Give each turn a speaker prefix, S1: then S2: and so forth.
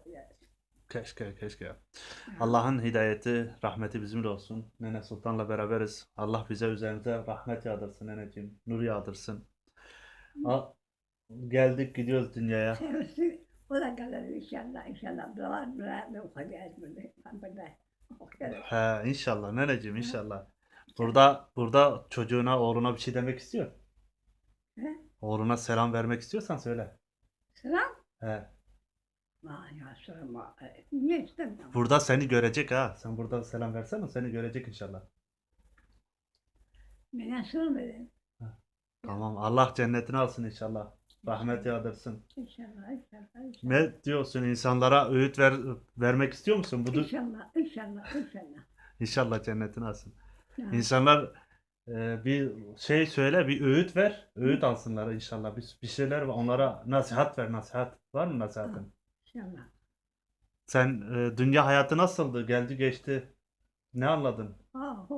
S1: Oluyor.
S2: Keşke keşke. Allah'ın hidayeti, rahmeti bizimle olsun. Nene Sultan'la beraberiz. Allah bize üzerimize rahmet yağdırsın neneciğim. Nur yağdırsın. A- geldik gidiyoruz dünyaya.
S1: Sevsi, o da gelir inşallah, inşallah. Dualar, okuyacağız burada. Ben burada okuyacağız.
S2: He, inşallah neneciğim inşallah. Burada burada çocuğuna, oğluna bir şey demek istiyor.
S1: He?
S2: Oğluna selam vermek istiyorsan söyle.
S1: Selam.
S2: He.
S1: Vay ya sorma. E, Niye istemiyorum?
S2: Burada seni görecek ha. Sen burada selam versene seni görecek inşallah.
S1: Bana sormadın.
S2: Tamam. Allah cennetini alsın inşallah. Rahmet yağdırsın.
S1: İnşallah, inşallah, inşallah.
S2: Ne diyorsun insanlara öğüt ver, vermek istiyor musun? Bu
S1: İnşallah, inşallah, inşallah.
S2: İnşallah cennetini alsın.
S1: Ya,
S2: İnsanlar e, bir şey söyle, bir öğüt ver, öğüt alsınlar inşallah. Bir, bir şeyler var, onlara nasihat ver, nasihat. Var mı nasihatin?
S1: İnşallah.
S2: Sen e, dünya hayatı nasıldı? Geldi geçti. Ne anladın?
S1: Oh,